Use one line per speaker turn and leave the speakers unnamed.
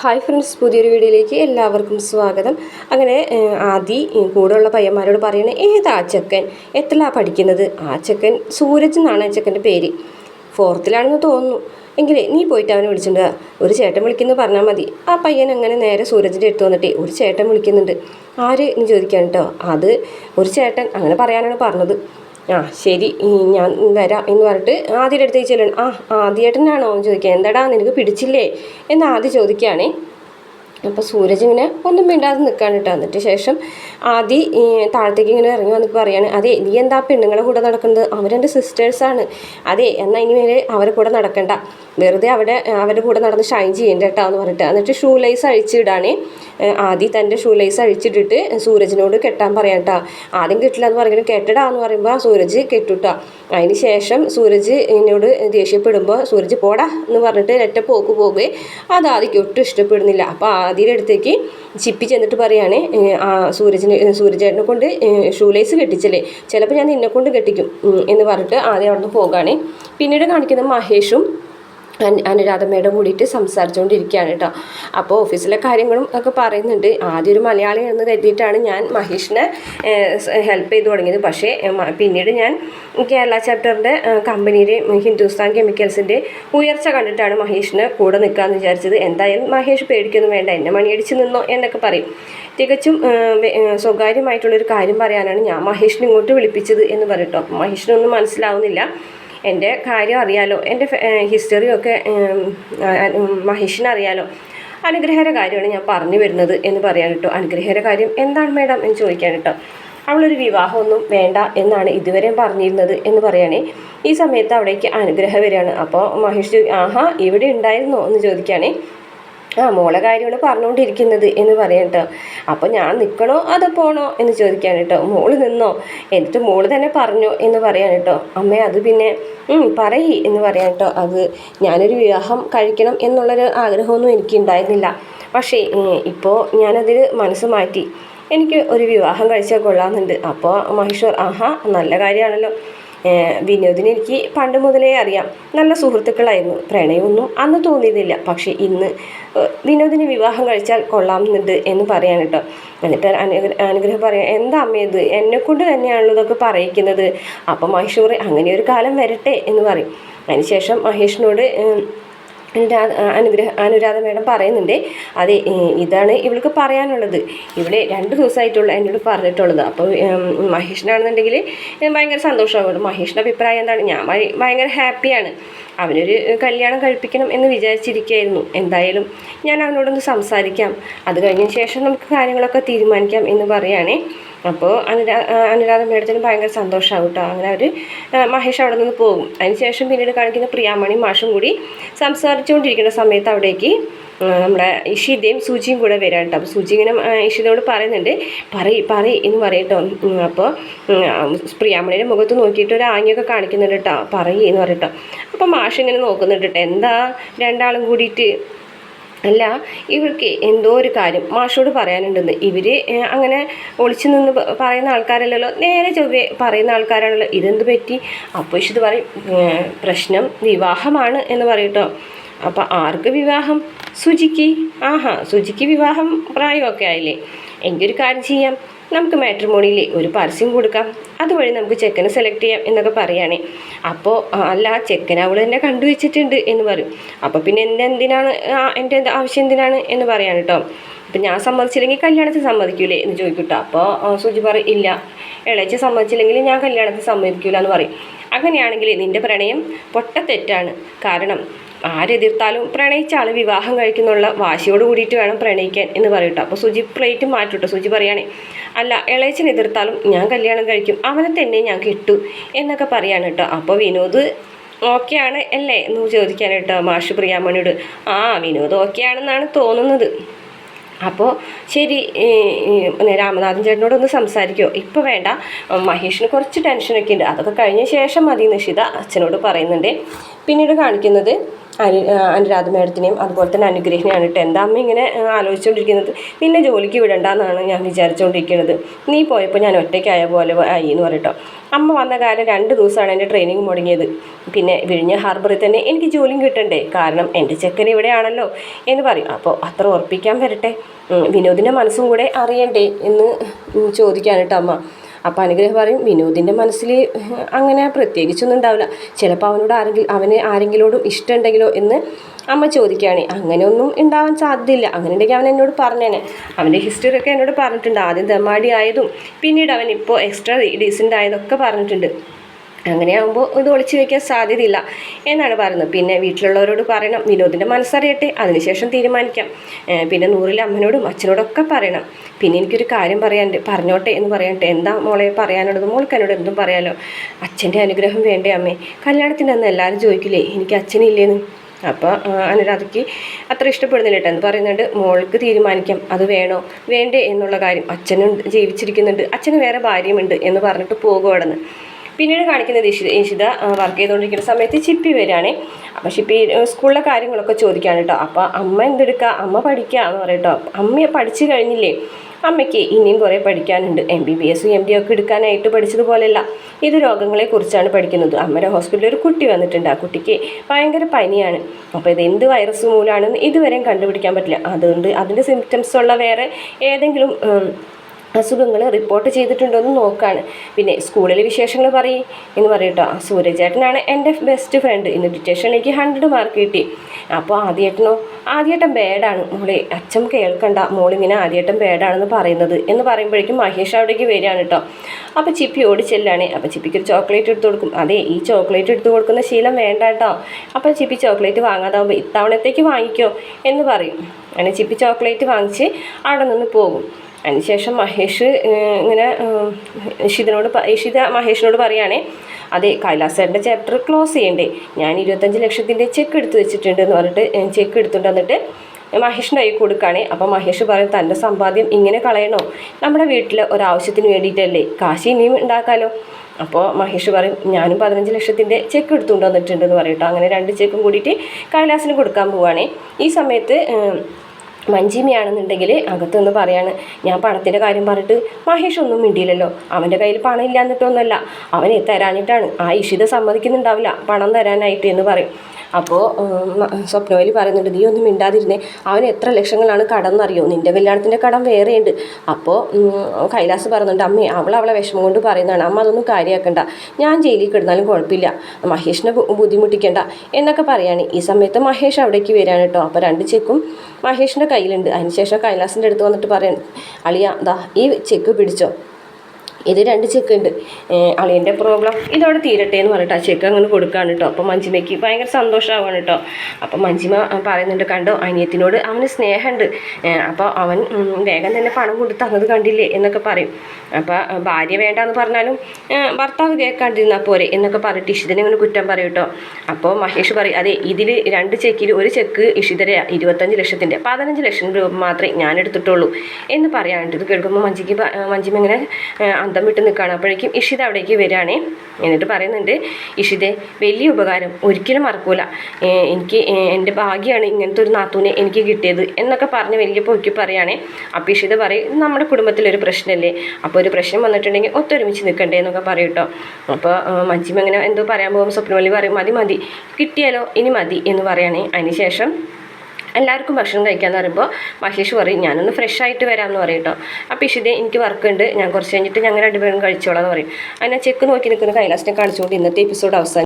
Hi friends പുതിയൊരു വീഡിയോയിലേക്ക് എല്ലാവർക്കും സ്വാഗതം. അങ്ങനെ ആദി കൂടെയുള്ള പയ്യന്മാരോട് പറയണ ഏതാ ചെക്കൻ എത്രലാ പഠിക്കുന്നത്? ആ ചെക്കൻ സൂരജ് എന്നാണ് ആ ചെക്കന്റെ പേര്. ഫോർത്തിലാണെന്ന് തോന്നുന്നു. എങ്കിലേ നീ പോയിട്ട് അവനെ വിളിച്ചിട്ടുണ്ട് ഒരു ചേട്ടൻ വിളിക്കുന്നു പറഞ്ഞാൽ മതി. ആ പയ്യൻ അങ്ങനെ നേരെ സൂരജിന്റെ അടുത്ത് വന്നിട്ട് ഒരു ചേട്ടൻ വിളിക്കുന്നുണ്ട്. ആര്? എന്ന് ചോദിക്കാൻ കേട്ടോ അത് ഒരു ചേട്ടൻ അങ്ങനെ പറയാനാണ് പറഞ്ഞത്. ആ ശരി ഞാൻ വരാം എന്ന് പറഞ്ഞിട്ട് ആദ്യയുടെ അടുത്തേക്ക് ആ ആദ്യേട്ടനാണോ എന്ന് ചോദിക്കുക. എന്താടാ നിനക്ക് പിടിച്ചില്ലേ? എന്ന് ആദ്യം ചോദിക്കുകയാണേ. അപ്പോൾ സൂരജ് ഇങ്ങനെ ഒന്നും മിണ്ടാതെ നിൽക്കാൻ കേട്ടോ. എന്നിട്ട് ശേഷം ആദി താഴത്തേക്ക് ഇങ്ങനെ ഇറങ്ങി വന്നിട്ട് പറയാണ് അതെ നീ എന്താ പെണ്ണുങ്ങളെ കൂടെ നടക്കുന്നത്? അവരെന്റെ സിസ്റ്റേഴ്സാണ് അതെ എന്നാൽ ഇനി മേലെ അവരെ കൂടെ നടക്കണ്ട. വെറുതെ അവിടെ അവരുടെ കൂടെ നടന്ന് ഷൈൻ ചെയ്യേണ്ട കേട്ടോ എന്ന് പറഞ്ഞിട്ട്. എന്നിട്ട് ഷൂ ലൈസ് അഴിച്ചിടാണേ ആദി തന്റെ ഷൂ ലൈസ് അഴിച്ചിട്ടിട്ട് സൂരജിനോട് കെട്ടാൻ പറയാം കേട്ടോ ആദ്യം കെട്ടില്ല എന്ന് പറയുന്നത് കെട്ടടാ എന്ന് പറയുമ്പോൾ സൂരജ് കെട്ടുട്ടോ. അതിന് ശേഷം സൂരജ് എന്നോട് ദേഷ്യപ്പെടുമ്പോൾ സൂരജ് പോടാ എന്ന് പറഞ്ഞിട്ട് ഒറ്റ പോക്ക് പോകുകയെ അത് ആദിക്ക് ഒട്ടും ഇഷ്ടപ്പെടുന്നില്ല. അപ്പോൾ ആദിയുടെ അടുത്തേക്ക് ചിപ്പി ചെന്നിട്ട് പറയുകയാണ് സൂരജിന് സൂരജേട്ടനെ കൊണ്ട് ഷൂ ലൈസ് കെട്ടിച്ചല്ലേ ചിലപ്പോൾ ഞാൻ നിന്നെ കൊണ്ട് കെട്ടിക്കും എന്ന് പറഞ്ഞിട്ട് ആദ്യം അവിടെ നിന്ന് പോകുകയാണ് പിന്നീട് കാണിക്കുന്നത് മഹേഷും അനുരാധമ്മയുടെ കൂടിയിട്ട് സംസാരിച്ചുകൊണ്ടിരിക്കുകയാണ് കേട്ടോ. അപ്പോൾ ഓഫീസിലെ കാര്യങ്ങളും ഒക്കെ പറയുന്നുണ്ട്. ആദ്യം ഒരു മലയാളി എന്ന് കരുതിയിട്ടാണ് ഞാൻ മഹേഷിനെ ഹെൽപ്പ് ചെയ്ത് തുടങ്ങിയത്. പക്ഷേ പിന്നീട് ഞാൻ കേരള ചാപ്റ്ററിന്റെ കമ്പനിയിലെ ഹിന്ദുസ്ഥാൻ കെമിക്കൽസിന്റെ ഉയർച്ച കണ്ടിട്ടാണ് മഹേഷിനെ കൂടെ നിൽക്കാമെന്ന് വിചാരിച്ചത്. എന്തായാലും മഹേഷ് പേടിക്കൊന്നും വേണ്ട. എന്നെ മണിയടിച്ച് നിന്നോ എന്നൊക്കെ പറയും. തികച്ചും സ്വകാര്യമായിട്ടുള്ളൊരു കാര്യം പറയാനാണ് ഞാൻ മഹേഷിനെ ഇങ്ങോട്ട് വിളിപ്പിച്ചത് എന്ന് പറയട്ടോ മഹേഷിനൊന്നും മനസ്സിലാവുന്നില്ല. എന്റെ കാര്യം അറിയാലോ എന്റെ ഹിസ്റ്ററിയൊക്കെ മഹേഷിനറിയാലോ അനുഗ്രഹര കാര്യമാണ് ഞാൻ പറഞ്ഞു വരുന്നത് എന്ന് പറയാൻ കേട്ടോ. അനുഗ്രഹര കാര്യം എന്താണ് മേഡം എന്ന് ചോദിക്കാൻ കേട്ടോ. അവളൊരു വിവാഹമൊന്നും വേണ്ട എന്നാണ് ഇതുവരെയും പറഞ്ഞിരുന്നത് എന്ന് പറയണേ ഈ സമയത്ത് അവിടേക്ക് അനുഗ്രഹം വരികയാണ്. അപ്പോൾ മഹേഷ് ആഹാ ഇവിടെ ഉണ്ടായിരുന്നോ? എന്ന് ചോദിക്കുകയാണേ. ആ മോളെ കാര്യമാണ് പറഞ്ഞുകൊണ്ടിരിക്കുന്നത് എന്ന് പറയാം കേട്ടോ അപ്പോൾ ഞാൻ നിൽക്കണോ അതോ പോണോ എന്ന് ചോദിക്കാൻ കേട്ടോ മോൾ നിന്നോ? എന്നിട്ട് മോൾ തന്നെ പറഞ്ഞോ എന്ന് പറയാൻ കേട്ടോ അമ്മേ അത് പിന്നെ പറയ് എന്ന് പറയാൻ കേട്ടോ അത് ഞാനൊരു വിവാഹം കഴിക്കണം എന്നുള്ളൊരു ആഗ്രഹമൊന്നും എനിക്ക് ഉണ്ടായിരുന്നില്ല പക്ഷേ ഇപ്പോൾ ഞാനതിൽ മനസ്സ് മാറ്റി. എനിക്ക് ഒരു വിവാഹം കഴിച്ചാൽ കൊള്ളാമെന്നുണ്ട്. അപ്പോൾ മഹേശ്വർ ആഹാ നല്ല കാര്യമാണല്ലോ. വിനോദിനെ എനിക്ക് പണ്ട് മുതലേ അറിയാം. നല്ല സുഹൃത്തുക്കളായിരുന്നു. പ്രണയമൊന്നും അന്ന് തോന്നിയതില്ല. പക്ഷേ ഇന്ന് വിനോദിനെ വിവാഹം കഴിച്ചാൽ കൊള്ളാം കൊള്ളാമെന്നുണ്ട് എന്ന് പറയാൻ കേട്ടോ. എന്നിട്ട് അനുഗ്രഹ അനുഗ്രഹം പറയാം എന്താ അമ്മ ഇത്? എന്നെക്കൊണ്ട് തന്നെയാണല്ലോ ഇതൊക്കെ പറയിക്കുന്നത്. അപ്പം മഹേഷ് അങ്ങനെ ഒരു കാലം വരട്ടെ എന്ന് പറയും. അതിനുശേഷം മഹേഷിനോട് അനുരാധ അനുഗ്രഹ അനുരാധ മേഡം പറയുന്നുണ്ട്. അതെ ഇതാണ് ഇവൾക്ക് പറയാനുള്ളത്. ഇവിടെ രണ്ട് ദിവസമായിട്ടുള്ള എന്നോട് പറഞ്ഞിട്ടുള്ളത്. അപ്പോൾ മഹേഷിനാണെന്നുണ്ടെങ്കിൽ ഭയങ്കര സന്തോഷമാകും മഹേഷിന്റെ അഭിപ്രായം എന്താണ്? ഞാൻ ഭയ- ഭയങ്കര ഹാപ്പിയാണ്. അവനൊരു കല്യാണം കഴിപ്പിക്കണം എന്ന് വിചാരിച്ചിരിക്കുകയായിരുന്നു. എന്തായാലും ഞാൻ അവനോടൊന്ന് സംസാരിക്കാം. അത് കഴിഞ്ഞ ശേഷം നമുക്ക് കാര്യങ്ങളൊക്കെ തീരുമാനിക്കാം എന്ന് പറയുകയാണേ. അപ്പോൾ അനുരാ അനുരാധ മേഡത്തിന് ഭയങ്കര സന്തോഷമാകും കേട്ടോ. അങ്ങനെ അവർ മഹേഷ് അവിടെ നിന്ന് പോകും. അതിനുശേഷം പിന്നീട് കാണിക്കുന്ന പ്രിയാമണി മാഷും കൂടി സംസാരിച്ചുകൊണ്ടിരിക്കുന്ന സമയത്ത് അവിടേക്ക് നമ്മുടെ ഇഷിതയും സൂചിയും കൂടെ വരാൻ കേട്ടോ. അപ്പോൾ സൂചി ഇങ്ങനെ ഇഷിതയോട് പറയുന്നുണ്ട് പറയ് പറയ് എന്ന് പറയട്ടോ അപ്പോൾ പ്രിയാമണിയുടെ മുഖത്ത് നോക്കിയിട്ട് ഒരു ആംഗ്യമൊക്കെ കാണിക്കുന്നുണ്ട് കേട്ടോ. പറയ് എന്ന് പറയട്ടോ അപ്പോൾ മാഷ് ഇങ്ങനെ നോക്കുന്നുണ്ട് കേട്ടോ. എന്താ രണ്ടാളും കൂടിയിട്ട് അല്ല ഇവർക്ക് എന്തോ ഒരു കാര്യം മാഷോട് പറയാനുണ്ടെന്ന്. ഇവർ അങ്ങനെ ഒളിച്ചു നിന്ന് പറയുന്ന ആൾക്കാരല്ലല്ലോ. നേരെ ചൊവ്വേ പറയുന്ന ആൾക്കാരാണല്ലോ. ഇതെന്ത് പറ്റി? അപ്പോൾ ഇത് പറയും പ്രശ്നം വിവാഹമാണ് എന്ന് പറയട്ടോ. അപ്പോൾ ആർക്ക് വിവാഹം? സുജിക്ക്. ആഹാ സുജിക്ക് വിവാഹം പ്രായമൊക്കെ ആയില്ലേ. എനിക്കൊരു കാര്യം ചെയ്യാം. നമുക്ക് മാട്രിമോണിയിൽ ഒരു പരസ്യം കൊടുക്കാം. അതുവഴി നമുക്ക് ചെക്കനെ സെലക്ട് ചെയ്യാം എന്നൊക്കെ പറയുകയാണേ അപ്പോൾ അല്ല ചെക്കൻ അവൾ തന്നെ കണ്ടുവച്ചിട്ടുണ്ട് എന്ന് പറയും. അപ്പോൾ പിന്നെ എന്റെ എന്തിനാണ് എന്റെ ആവശ്യം എന്തിനാണ് എന്ന് പറയാൻ കേട്ടോ അപ്പം ഞാൻ സമ്മതിച്ചില്ലെങ്കിൽ കല്യാണത്തിന് സമ്മതിക്കൂലേ എന്ന് ചോദിക്കട്ടോ അപ്പോൾ ആ, സുജി പറയും ഇല്ല. ഇളച്ചി സമ്മതിച്ചില്ലെങ്കിൽ ഞാൻ കല്യാണത്തിന് സമ്മതിക്കൂല എന്ന് പറയും. അങ്ങനെയാണെങ്കിൽ നിന്റെ പ്രണയം പൊട്ടത്തെറ്റാണ്. കാരണം ആരെതിർത്താലും പ്രണയിച്ച ആൾ വിവാഹം കഴിക്കുന്നുള്ള വാശിയോട് കൂടിയിട്ട് വേണം പ്രണയിക്കാൻ എന്ന് പറയട്ടോ. അപ്പോൾ സുജി പ്ലേറ്റ് മാറ്റിട്ടോ. സുജി പറയുകയാണേ അല്ല ഇളയച്ചൻ എതിർത്താലും ഞാൻ കല്യാണം കഴിക്കും. അവനെ തന്നെ ഞാൻ കിട്ടു എന്നൊക്കെ പറയാണ് കേട്ടോ. അപ്പോൾ വിനോദ് ഓക്കെയാണ് അല്ലേ? എന്ന് ചോദിക്കാൻ കേട്ടോ മാഷ് പ്രിയാമണിയോട് ആ വിനോദ് ഓക്കെയാണെന്നാണ് തോന്നുന്നത്. അപ്പോൾ ശരി രാമനാഥൻ ചേട്ടനോടൊന്ന് സംസാരിക്കുമോ ഇപ്പോൾ വേണ്ട. മഹേഷിന് കുറച്ച് ടെൻഷനൊക്കെ ഉണ്ട്. അതൊക്കെ കഴിഞ്ഞ ശേഷം മതി നിഷിത അച്ഛനോട് പറയുന്നുണ്ട്. പിന്നീട് കാണിക്കുന്നത് അനു അനുരാധ മേഡത്തിനെയും അതുപോലെ തന്നെ അനുഗ്രഹിനെയാണ് കേട്ടോ. എന്താ അമ്മ ഇങ്ങനെ ആലോചിച്ചുകൊണ്ടിരിക്കുന്നത് പിന്നെ ജോലിക്ക് വിടണ്ടെന്നാണ് ഞാൻ വിചാരിച്ചുകൊണ്ടിരിക്കുന്നത് നീ പോയപ്പോൾ ഞാൻ ഒറ്റയ്ക്കായ പോലെ ആയി എന്ന് പറയട്ടോ. അമ്മ വന്ന കാലം രണ്ട് ദിവസമാണ് എന്റെ ട്രെയിനിങ് മുടങ്ങിയത്. പിന്നെ വിഴിഞ്ഞ ഹാർബറിൽ തന്നെ എനിക്ക് ജോലിയും കിട്ടണ്ടേ? കാരണം എന്റെ ചെക്കൻ ഇവിടെയാണല്ലോ എന്ന് പറയും. അപ്പോൾ അത്ര ഉറപ്പിക്കാൻ വരട്ടെ. വിനോദിന്റെ മനസ്സും കൂടെ അറിയണ്ടേ എന്ന് ചോദിക്കാനിട്ടോ അമ്മ. അപ്പം അനുഗ്രഹം പറയും വിനോദിന്റെ മനസ്സിൽ അങ്ങനെ പ്രത്യേകിച്ചൊന്നും ഉണ്ടാവില്ല. ചിലപ്പോൾ അവനോട് ആരെങ്കിലും അവന് ആരെങ്കിലോടും ഇഷ്ടമുണ്ടെങ്കിലോ എന്ന് അമ്മ ചോദിക്കുകയാണ്. അങ്ങനെയൊന്നും ഉണ്ടാവാൻ സാധ്യതയില്ല. അങ്ങനെ ഉണ്ടെങ്കിൽ അവൻ എന്നോട് പറഞ്ഞേനെ. അവന്റെ ഹിസ്റ്ററി ഒക്കെ എന്നോട് പറഞ്ഞിട്ടുണ്ട്. ആദ്യം ദമാടി ആയതും പിന്നീട് അവൻ ഇപ്പോൾ എക്സ്ട്രാ ഡീസന്റ് ആയതൊക്കെ പറഞ്ഞിട്ടുണ്ട്. അങ്ങനെയാകുമ്പോൾ ഇത് ഒളിച്ചു വയ്ക്കാൻ സാധ്യതയില്ല എന്നാണ് പറയുന്നത്. പിന്നെ വീട്ടിലുള്ളവരോട് പറയണം വിനോദിന്റെ മനസ്സറിയട്ടെ അതിനുശേഷം തീരുമാനിക്കാം. പിന്നെ നൂറിലെ അമ്മനോടും അച്ഛനോടൊക്കെ പറയണം. പിന്നെ എനിക്കൊരു കാര്യം പറയാനുണ്ട് പറഞ്ഞോട്ടെ എന്ന് പറയട്ടെ എന്താ മോളെ പറയാനുള്ളത്? മോൾക്ക് എന്നോട് എന്തും പറയാലോ. അച്ഛന്റെ അനുഗ്രഹം വേണ്ടേ അമ്മേ. കല്യാണത്തിന്റെ അന്ന് എല്ലാവരും ചോദിക്കില്ലേ എനിക്ക് അച്ഛനില്ലേന്ന്? അപ്പോൾ അനുരാധയ്ക്ക് അത്ര ഇഷ്ടപ്പെടുന്നില്ല കേട്ടോ. എന്ന് പറയുന്നുണ്ട് മോൾക്ക് തീരുമാനിക്കാം അത് വേണോ? വേണ്ടേ എന്നുള്ള കാര്യം അച്ഛനും ജീവിച്ചിരിക്കുന്നുണ്ട്. അച്ഛന് വേറെ ഭാര്യയുമുണ്ട് എന്ന് പറഞ്ഞിട്ട് പോകും പിന്നീട് കാണിക്കുന്നത് ഇഷിത ഇഷിത വർക്ക് ചെയ്തുകൊണ്ടിരിക്കുന്ന സമയത്ത് ചിപ്പി വരികയാണേ. അപ്പോൾ ചിപ്പി സ്കൂളിലെ കാര്യങ്ങളൊക്കെ ചോദിക്കുകയാണ് കേട്ടോ. അപ്പോൾ അമ്മ എന്തെടുക്കുക അമ്മ പഠിക്കുക എന്ന് പറയും കേട്ടോ. അമ്മ പഠിച്ചു കഴിഞ്ഞില്ലേ? അമ്മയ്ക്ക് ഇനിയും കുറേ പഠിക്കാനുണ്ട്. എം ബി ബി എസും എം ഡി ഒക്കെ എടുക്കാനായിട്ട് പഠിച്ചതുപോലെയല്ല. ഇത് രോഗങ്ങളെക്കുറിച്ചാണ് പഠിക്കുന്നത്. അമ്മയുടെ ഹോസ്പിറ്റലിൽ ഒരു കുട്ടി വന്നിട്ടുണ്ട്. ആ കുട്ടിക്ക് ഭയങ്കര പനിയാണ്. അപ്പോൾ ഇത് എന്ത് വൈറസ് മൂലമാണെന്ന് ഇതുവരെയും കണ്ടുപിടിക്കാൻ പറ്റില്ല. അതുകൊണ്ട് അതിന്റെ സിംറ്റംസ് ഉള്ള വേറെ ഏതെങ്കിലും അസുഖങ്ങൾ റിപ്പോർട്ട് ചെയ്തിട്ടുണ്ടോ എന്ന് നോക്കുകയാണ് പിന്നെ സ്കൂളിലെ വിശേഷങ്ങൾ പറയും എന്ന് പറയട്ടോ സൂര്യചേട്ടനാണ് എന്റെ ബെസ്റ്റ് ഫ്രണ്ട് ഇന്ന് എനിക്ക് ഹൺഡ്രഡ് മാർക്ക് കിട്ടി. അപ്പോൾ ആദ്യേട്ടനോ ആദ്യേട്ടൻ ബേഡാണ് മോളെ അച്ഛൻ കേൾക്കണ്ട. മോളിങ്ങനെ ആദ്യേട്ടൻ ബേഡാണെന്ന് പറയുന്നത് എന്ന് പറയുമ്പോഴേക്കും മഹേഷ് അവിടേക്ക് വരികയാണ് കേട്ടോ അപ്പോൾ ചിപ്പി ഓടിച്ചെല്ലാണ്. അപ്പോൾ ചിപ്പിക്ക് ഒരു ചോക്ലേറ്റ് എടുത്ത് കൊടുക്കും. അതെ ഈ ചോക്ലേറ്റ് എടുത്ത് കൊടുക്കുന്ന ശീലം വേണ്ട കേട്ടോ അപ്പോൾ ചിപ്പി ചോക്ലേറ്റ് വാങ്ങാതാവുമ്പോൾ ഇത്തവണത്തേക്ക് വാങ്ങിക്കോ എന്ന് പറയും. അങ്ങനെ ചിപ്പി ചോക്ലേറ്റ് വാങ്ങിച്ച് അവിടെ നിന്ന് പോകും. അതിനുശേഷം മഹേഷ് ഇങ്ങനെ ഇഷിതിനോട് ഇഷിത മഹേഷിനോട് പറയുകയാണേ അതെ കൈലാസേട്ടന്റെ ചാപ്റ്റർ ക്ലോസ് ചെയ്യണ്ടേ. ഞാൻ ഇരുപത്തഞ്ച് ലക്ഷത്തിന്റെ ചെക്ക് എടുത്ത് വെച്ചിട്ടുണ്ട് എന്ന് പറഞ്ഞിട്ട് ചെക്ക് എടുത്തുകൊണ്ട് വന്നിട്ട് മഹേഷിന്റെ കൈ കൊടുക്കുകയാണേ. അപ്പോൾ മഹേഷ് പറയും തന്റെ സമ്പാദ്യം ഇങ്ങനെ കളയണോ? നമ്മുടെ വീട്ടിൽ ഒരാവശ്യത്തിന് വേണ്ടിയിട്ടല്ലേ? കാശ് ഇനിയും ഉണ്ടാക്കാമല്ലോ അപ്പോൾ മഹേഷ് പറയും ഞാനും പതിനഞ്ച് ലക്ഷത്തിന്റെ ചെക്ക് എടുത്തുകൊണ്ട് വന്നിട്ടുണ്ടെന്ന് പറയട്ടോ അങ്ങനെ രണ്ട് ചെക്കും കൂടിയിട്ട് കൈലാസിന് കൊടുക്കാൻ പോവുകയാണേ ഈ സമയത്ത് മഞ്ചിമയാണെന്നുണ്ടെങ്കിൽ അകത്തുനിന്ന് പറയാണ്. ഞാൻ പണത്തിന്റെ കാര്യം പറഞ്ഞിട്ട് മഹേഷ് ഒന്നും മിണ്ടിയില്ലല്ലോ. അവന്റെ കയ്യിൽ പണം ഇല്ല എന്നിട്ടൊന്നുമല്ല അവനെ തരാനിട്ടാണ് ആ ഇഷിത സമ്മതിക്കുന്നുണ്ടാവില്ല. പണം തരാനായിട്ട് എന്ന് പറയും. അപ്പോൾ സ്വപ്നവലി പറയുന്നുണ്ട് നീ ഒന്നും മിണ്ടാതിരുന്നേ. അവൻ എത്ര ലക്ഷങ്ങളാണ് കടന്നറിയോ നിന്റെ കല്യാണത്തിന്റെ കടം വേറെയുണ്ട്. അപ്പോൾ കൈലാസ് പറയുന്നുണ്ട് അമ്മേ അവൾ അവളെ വിഷമം കൊണ്ട് പറയുന്നതാണ്. അമ്മ അതൊന്നും കാര്യമാക്കണ്ട ഞാൻ ജയിലിൽ കിടന്നാലും കുഴപ്പമില്ല. മഹേഷിനെ ബുദ്ധിമുട്ടിക്കേണ്ട. എന്നൊക്കെ പറയാണ്. ഈ സമയത്ത് മഹേഷ് അവിടേക്ക് വരികയാണ് കേട്ടോ. അപ്പോൾ രണ്ട് ചെക്കും മഹേഷിന്റെ കയ്യിലുണ്ട്. അതിനുശേഷം കൈലാസിന്റെ അടുത്ത് വന്നിട്ട് പറയണം അളിയ ദാ ഈ ചെക്ക് പിടിച്ചോ. ഇത് രണ്ട് ചെക്ക് ഉണ്ട്. അളിയന്റെ പ്രോബ്ലം ഇതോടെ തീരട്ടെ എന്ന് പറഞ്ഞിട്ട് ആ ചെക്ക് അങ്ങനെ കൊടുക്കുകയാണ് കേട്ടോ അപ്പോൾ മഞ്ജിമയ്ക്ക് ഭയങ്കര സന്തോഷമാവാണ് കേട്ടോ അപ്പോൾ മഞ്ജിമ പറയുന്നുണ്ട് കണ്ടോ അനിയത്തിനോട് അവന് സ്നേഹമുണ്ട്. അപ്പോൾ അവൻ വേഗം തന്നെ പണം കൊണ്ട് തന്നത് കണ്ടില്ലേ? എന്നൊക്കെ പറയും. അപ്പോൾ ഭാര്യ ഭാര്യ വേണ്ടെന്ന് പറഞ്ഞാലും ഭർത്താവ് കേൾക്കാണ്ടിരുന്നാൽ പോരെ എന്നൊക്കെ പറഞ്ഞിട്ട് ഇഷിതനെ ഇങ്ങനെ കുറ്റം പറയും കേട്ടോ അപ്പോൾ മഹേഷ് പറയും അതെ ഇതിൽ രണ്ട് ചെക്കിൽ ഒരു ചെക്ക് ഇഷിതര ഇരുപത്തഞ്ച് ലക്ഷത്തിന്റെ പതിനഞ്ച് ലക്ഷം രൂപ മാത്രമേ ഞാൻ എടുത്തിട്ടുള്ളൂ എന്ന് പറയാനുണ്ട് ഇത് കേൾക്കുമ്പോൾ മഞ്ജിക്ക് മഞ്ജിമ ഇങ്ങനെ അന്തം വിട്ട് നിൽക്കുകയാണ്. അപ്പോഴേക്കും ഇഷിത അവിടേക്ക് വരികയാണേ. എന്നിട്ട് പറയുന്നുണ്ട് ഇഷിതെ വലിയ ഉപകാരം. ഒരിക്കലും മറക്കൂല. എനിക്ക് എന്റെ ഭാഗ്യമാണ് ഇങ്ങനത്തെ ഒരു നാത്തൂനെ എനിക്ക് കിട്ടിയത് എന്നൊക്കെ പറഞ്ഞ് വലിയ പൊക്കി പറയുകയാണേ അപ്പോൾ ഇഷിത പറയും "ഇത് നമ്മുടെ കുടുംബത്തിലൊരു പ്രശ്നമല്ലേ? അപ്പോൾ ഒരു പ്രശ്നം വന്നിട്ടുണ്ടെങ്കിൽ ഒത്തൊരുമിച്ച് നിൽക്കണ്ടേ എന്നൊക്കെ പറയും കേട്ടോ അപ്പോൾ മഞ്ചിമ ഇങ്ങനെ എന്തോ പറയാൻ പോകുമ്പോൾ സ്വപ്നവല്ലി പറയും മതി മതി. കിട്ടിയാലോ? ഇനി മതി എന്ന് പറയുകയാണേ അതിനുശേഷം എല്ലാവർക്കും ഭക്ഷണം കഴിക്കാന്ന് പറയുമ്പോൾ മഹേഷ് പറയും ഞാനൊന്ന് ഫ്രഷ് ആയിട്ട് വരാമെന്ന് പറയും കേട്ടോ അപ്പോൾ ഇഷിതേ എനിക്ക് വർക്ക് ഉണ്ട് ഞാൻ കുറച്ച് കഴിഞ്ഞിട്ട് ഞങ്ങൾ രണ്ടുപേരും കഴിച്ചോളാം എന്ന് പറയും. അങ്ങനെ ചെക്ക് നോക്കി നിൽക്കുന്ന കൈലാസിനെ കാണിച്ചുകൊണ്ട് ഇന്നത്തെ എപ്പിസോഡ് അവസാനം